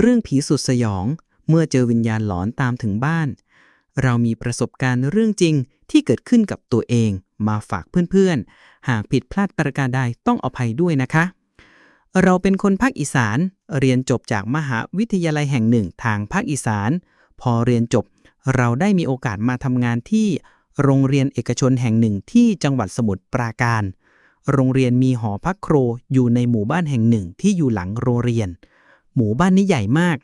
เรื่องผีสุดสยอง เมื่อเจอวิญญาณหลอนตามถึงบ้าน เรามีประสบการณ์เรื่องจริงที่เกิดขึ้นกับตัวเองมาฝากเพื่อนๆ หากผิดพลาดประการใดต้องอภัยด้วยนะคะ เราเป็นคนภาคอีสาน เรียนจบจากมหาวิทยาลัยแห่งหนึ่งทางภาคอีสาน พอเรียนจบ เราได้มีโอกาสมาทำงานที่โรงเรียนเอกชนแห่งหนึ่งที่จังหวัดสมุทรปราการ โรงเรียนมีหอพักครูอยู่ในหมู่บ้านแห่งหนึ่งที่อยู่หลังโรงเรียน หมู่บ้านนี้ใหญ่มาก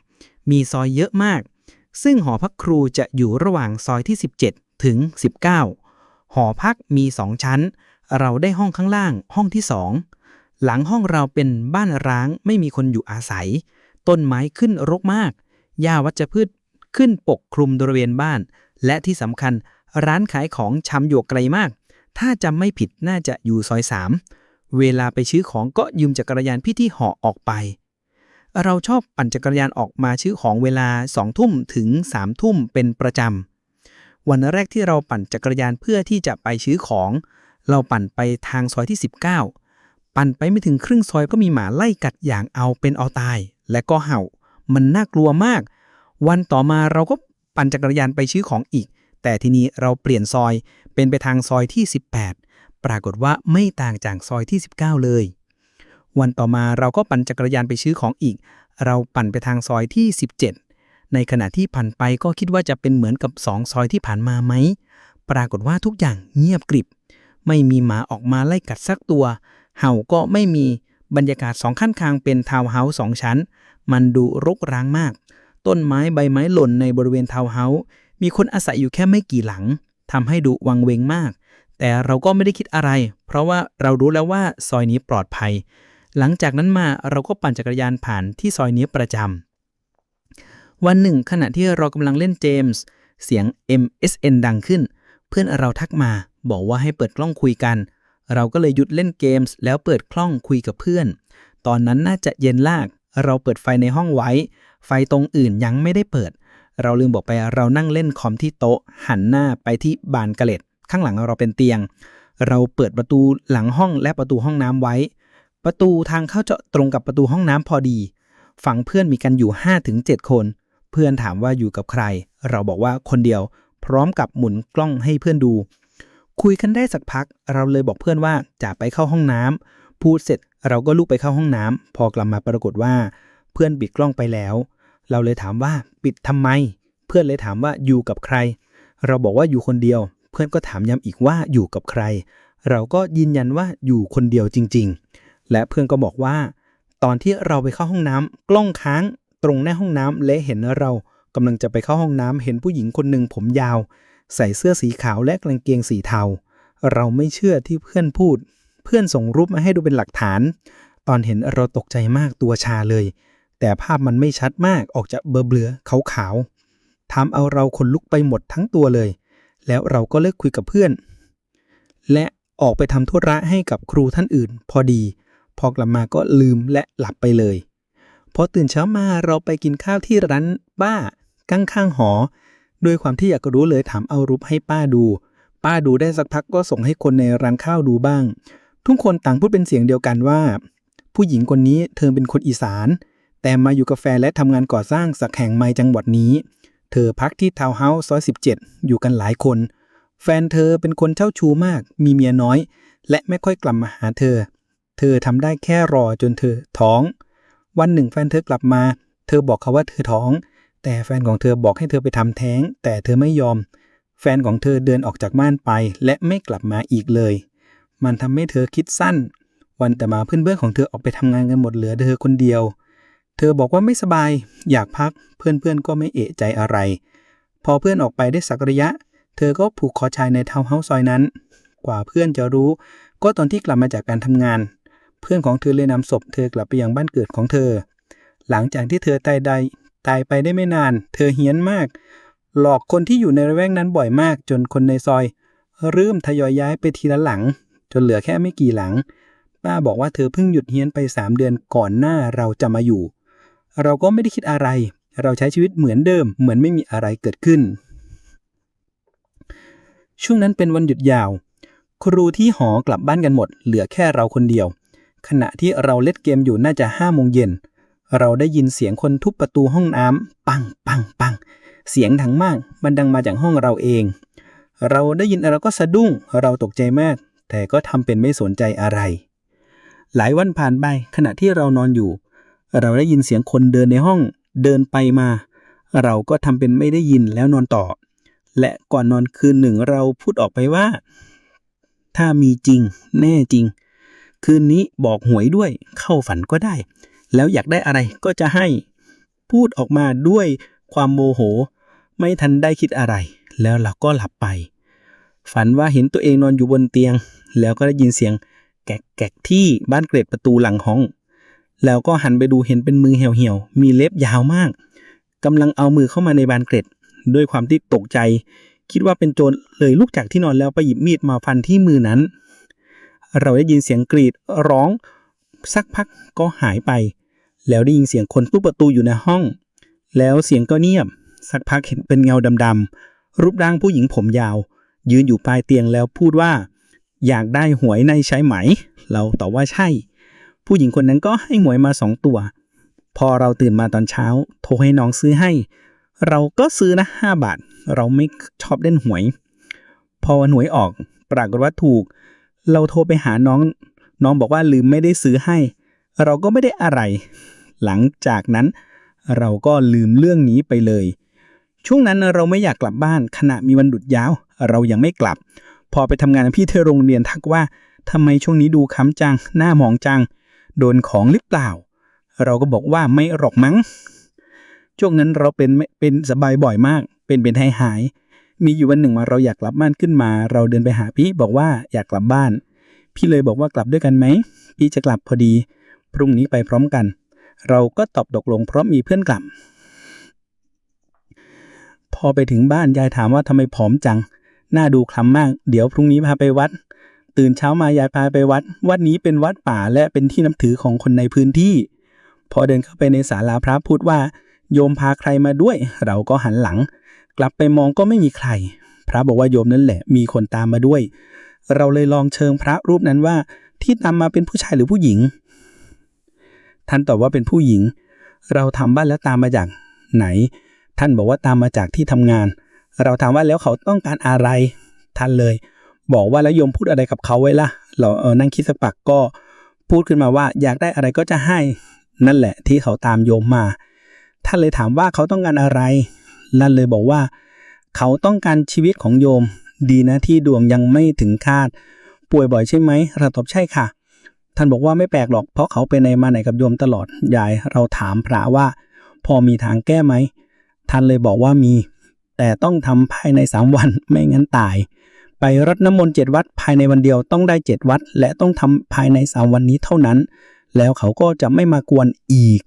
มีซอยเยอะมาก ซึ่งหอพักครูจะอยู่ระหว่างซอยที่ 17 ถึง 19 หอพักมี 2 ชั้น เราได้ห้องข้างล่างห้องที่ 2 หลังห้องเราเป็นบ้านร้างไม่มีคนอยู่อาศัย ต้นไม้ขึ้นรกมาก หญ้าวัชพืชขึ้นปกคลุมบริเวณบ้าน และที่สำคัญร้านขายของชำอยู่ไกลมาก ถ้าจำไม่ผิดน่าจะอยู่ซอยสามเวลาไปซื้อของก็ยืมจักรยานพี่ที่หาะออกไป เราชอบปั่นจักรยานออกมาซื้อของเวลาสองทุ่มถึงสามทุ่มเป็นประจำ วันแรกที่เราปั่นจักรยานเพื่อที่จะไปซื้อของ เราปั่นไปทางซอยที่ 19 ปั่นไปไม่ถึงครึ่งซอยก็มีหมาไล่กัดอย่างเอาเป็นเอาตาย และก็เห่า มันน่ากลัวมาก วันต่อมาเราก็ปั่นจักรยานไปซื้อของอีก แต่ทีนี้เราเปลี่ยนซอยเป็นไปทางซอยที่ 18 ปรากฏว่าไม่ต่างจากซอยที่ 19 เลย วันต่อมาเราก็ปั่นจักรยานไปซื้อของอีก เราปั่นไปทางซอยที่ 17 ในขณะที่ปั่นไปก็คิดว่าจะเป็นเหมือนกับสองซอยที่ผ่านมาไหม ปรากฏว่าทุกอย่างเงียบกริบ ไม่มีหมาออกมาไล่กัดสักตัว เห่าก็ไม่มี บรรยากาศสองขั้นคางเป็นทาวน์เฮาส์สองชั้น มันดูรกร้างมาก ต้นไม้ใบไม้หล่นในบริเวณทาวน์เฮาส์ มีคนอาศัยอยู่แค่ไม่กี่หลัง ทำให้ดูวังเวงมาก แต่เราก็ไม่ได้คิดอะไร เพราะว่าเรารู้แล้วว่าซอยนี้ปลอดภัย หลังจากนั้นมาเราก็ปั่นจักรยานผ่านที่ซอยนี้ประจำ วันหนึ่ง ขณะที่เรากำลังเล่นเจมส์เสียง MSN ดังขึ้น เพื่อนเราทักมาบอกว่าให้เปิดกล้องคุยกัน เราก็เลยหยุดเล่นเกมส์แล้วเปิดกล้องคุยกับเพื่อน ตอนนั้นน่าจะเย็นลาก เราเปิดไฟในห้องไว้ ไฟตรงอื่นยังไม่ได้เปิด เราลืมบอกไปเรานั่งเล่นคอมที่โต๊ะ หันหน้าไปที่บานกระเล็ดข้างหลังเราเป็นเตียง เราเปิดประตูหลังห้องและประตูห้องน้ำไว้ ประตูทางเข้าเจาะตรงกับประตูห้องน้ำพอดี ฝั่งเพื่อนมีกันอยู่ 5-7 คน เพื่อนถามว่าอยู่กับใคร เราบอกว่าคนเดียว พร้อมกับหมุนกล้องให้เพื่อนดู คุยกันได้สักพัก เราเลยบอกเพื่อนว่าจะไปเข้าห้องน้ำพูดเสร็จเราก็ลุกไปเข้าห้องน้ำพอกลับมาปรากฏว่า เพื่อนปิดกล้องไปแล้ว เราเลยถามว่าปิดทำไม เพื่อนเลยถามว่าอยู่กับใคร เราบอกว่าอยู่คนเดียว เพื่อนก็ถามย้ำอีกว่าอยู่กับใคร เราก็ยืนยันว่าอยู่คนเดียวจริง ๆ และเพื่อนก็บอกว่า ตอนที่เราไปเข้าห้องน้ำกล้องค้างตรงหน้าห้องน้ำและเห็นเรากำลังจะไปเข้าห้องน้ำเห็นผู้หญิงคนหนึ่งผมยาว ใส่เสื้อสีขาวและกางเกงสีเทา เราไม่เชื่อที่เพื่อนพูด เพื่อนส่งรูปมาให้ดูเป็นหลักฐาน ตอนเห็นเราตกใจมากตัวชาเลย แต่ภาพมันไม่ชัดมากออกจะเบลอเบลอขาวๆทำเอาเราขนลุกไปหมดทั้งตัวเลย แล้วเราก็เลิกคุยกับเพื่อน และออกไปทำธุระให้กับครูท่านอื่น พอดี พอกลับมาก็ลืมและหลับไปเลยพอตื่นเช้ามาเราไปกินข้าวที่ร้านบ้าข้างๆหอ ด้วยความที่อยากรู้เลยถามเอารูปให้ป้าดู ป้าดูได้สักพักก็ส่งให้คนในร้านข้าวดูบ้าง ทุกคนต่างพูดเป็นเสียงเดียวกันว่า ผู้หญิงคนนี้เธอเป็นคนอีสาน แต่มาอยู่กับแฟนและทำงานก่อสร้างสักแห่งในจังหวัดนี้ เธอพักที่ทาวน์เฮาส์ซอย17 อยู่กันหลายคน แฟนเธอเป็นคนเจ้าชูมาก มีเมียน้อย และไม่ค่อยกลับมาหาเธอ ธอทำได้แค่รอจนเธอท้อง วันหนึ่งแฟนเธอกลับมา เธอบอกเขาว่าเธอท้อง แต่แฟนของเธอบอกให้เธอไปทำแท้ง แต่เธอไม่ยอม แฟนของเธอเดินออกจากบ้านไป และไม่กลับมาอีกเลย มันทำให้เธอคิดสั้น วันแต่มาเพื่อนๆของเธอออกไปทำงานกันหมดเหลือเธอคนเดียว เธอบอกว่าไม่สบาย อยากพัก เพื่อนๆก็ไม่เอะใจอะไร พอเพื่อนออกไปได้สักระยะ เธอก็ผูกคอชายในทาวน์เฮาส์ซอยนั้น กว่าเพื่อนจะรู้ ก็ตอนที่กลับมาจากการทำงาน เพื่อนของเธอเลยนำศพเธอกลับไปยังบ้านเกิดของเธอ หลังจากที่เธอตายใดตายไปได้ไม่นาน เธอเฮี้ยนมาก หลอกคนที่อยู่ในระแวกนั้นบ่อยมาก จนคนในซอย เริ่มทยอยย้ายไปทีละหลัง จนเหลือแค่ไม่กี่หลัง ป้าบอกว่าเธอเพิ่งหยุดเฮี้ยนไป 3 เดือนก่อนหน้าเราจะมาอยู่ เราก็ไม่ได้คิดอะไร เราใช้ชีวิตเหมือนเดิม เหมือนไม่มีอะไรเกิดขึ้น ช่วงนั้นเป็นวันหยุดยาว ครูที่หอกลับบ้านกันหมด เหลือแค่เราคนเดียว ขณะที่เราเล่นเกมอยู่น่าจะห้าโมงเย็น เราได้ยินเสียงคนทุบประตูห้องน้ำปังปังปัง เสียงดังมาก มันดังมาจากห้องเราเอง เราได้ยินเราก็สะดุ้ง เราตกใจมาก แต่ก็ทำเป็นไม่สนใจอะไร หลายวันผ่านไปขณะที่เรานอนอยู่ เราได้ยินเสียงคนเดินในห้องเดินไปมา เราก็ทำเป็นไม่ได้ยินแล้วนอนต่อ และก่อนนอนคืนหนึ่งเราพูดออกไปว่า ถ้ามีจริง แน่จริง คืนนี้บอกหวยด้วยเข้าฝันก็ได้ แล้วอยากได้อะไรก็จะให้ พูดออกมาด้วยความโมโห ไม่ทันได้คิดอะไร แล้วเราก็หลับไป ฝันว่าเห็นตัวเองนอนอยู่บนเตียง แล้วก็ได้ยินเสียงแกกแกกที่บ้านเกรดประตูหลังห้อง แล้วก็หันไปดูเห็นเป็นมือเหี่ยวๆมีเล็บยาวมากกำลังเอามือเข้ามาในบานเกรดด้วยความที่ตกใจ คิดว่าเป็นโจรเลยลุกจากที่นอนแล้วไปหยิบมีดมาฟันที่มือนั้น เราได้ยินเสียงกรีดร้อง สักพักก็หายไป แล้วได้ยินเสียงคนทุบประตูอยู่ในห้อง แล้วเสียงก็เงียบ สักพักเห็นเป็นเงาดำๆรูปร่างผู้หญิงผมยาว ยืนอยู่ปลายเตียงแล้วพูดว่า อยากได้หวยในใช้ไหม เราตอบว่าใช่ ผู้หญิงคนนั้นก็ให้หวยมาสองตัว พอเราตื่นมาตอนเช้า โทรให้น้องซื้อให้ เราก็ซื้อนะห้าบาท เราไม่ชอบเล่นหวย พอวันหวยออก ปรากฏว่าถูก เราโทรไปหาน้อง น้องบอกว่าลืมไม่ได้ซื้อให้ เราก็ไม่ได้อะไร หลังจากนั้น เราก็ลืมเรื่องนี้ไปเลย ช่วงนั้นเราไม่อยากกลับบ้านขณะมีวันหยุดยาว เรายังไม่กลับ พอไปทำงานพี่เธอโรงเรียนทักว่าทำไมช่วงนี้ดูค้ำจัง หน้าหมองจัง โดนของหรือเปล่า เราก็บอกว่าไม่หรอกมั้ง ช่วงนั้นเราเป็นเป็นสบายบ่อยมาก เป็นเป็นหายหาย มีอยู่วันหนึ่งมาเราอยากกลับบ้านขึ้นมา เราเดินไปหาพี่บอกว่าอยากกลับบ้าน พี่เลยบอกว่ากลับด้วยกันไหม พี่จะกลับพอดี พรุ่งนี้ไปพร้อมกัน เราก็ตอบตกลงเพราะมีเพื่อนกลับ พอไปถึงบ้านยายถามว่าทำไมผอมจัง หน้าดูคล้ำมาก เดี๋ยวพรุ่งนี้พาไปวัด ตื่นเช้ามายายพาไปวัด วัดนี้เป็นวัดป่าและเป็นที่นับถือของคนในพื้นที่ พอเดินเข้าไปในศาลาพระพูดว่า โยมพาใครมาด้วย เราก็หันหลัง กลับไปมองก็ไม่มีใคร พระบอกว่าโยมนั่นแหละ มีคนตามมาด้วย เราเลยลองเชิงพระรูปนั้นว่า ที่ตามมาเป็นผู้ชายหรือผู้หญิง ท่านตอบว่าเป็นผู้หญิง เราทำบ้านแล้วตามมาจากไหน ท่านบอกว่าตามมาจากที่ทำงาน เราถามว่าแล้วเขาต้องการอะไร ท่านเลย บอกว่าแล้วโยมพูดอะไรกับเขาไว้ล่ะ เราเออนั่งคิดสักปักก็พูดขึ้นมาว่าอยากได้อะไรก็จะให้ นั่นแหละที่เขาตามโยมมา ท่านเลยถามว่าเขาต้องการอะไร นั่นเลยบอกว่า เขาต้องการชีวิตของโยม ดีนะที่ดวงยังไม่ถึงคาด ป่วยบ่อยใช่ไหมเราตอบใช่ค่ะ ท่านบอกว่าไม่แปลกหรอก เพราะเขาไปในมาไหนกับโยมตลอดยายเราถามพระว่า พอมีทางแก้ไหมท่านเลยบอกว่ามี แต่ต้องทำภายในสามวันไม่งั้นตาย ไปรดน้ำมนต์เจ็ดวัดภายในวันเดียวต้องได้เจ็ดวัด และต้องทำภายในสามวันนี้เท่านั้น แล้วเขาก็จะไม่มากวนอีก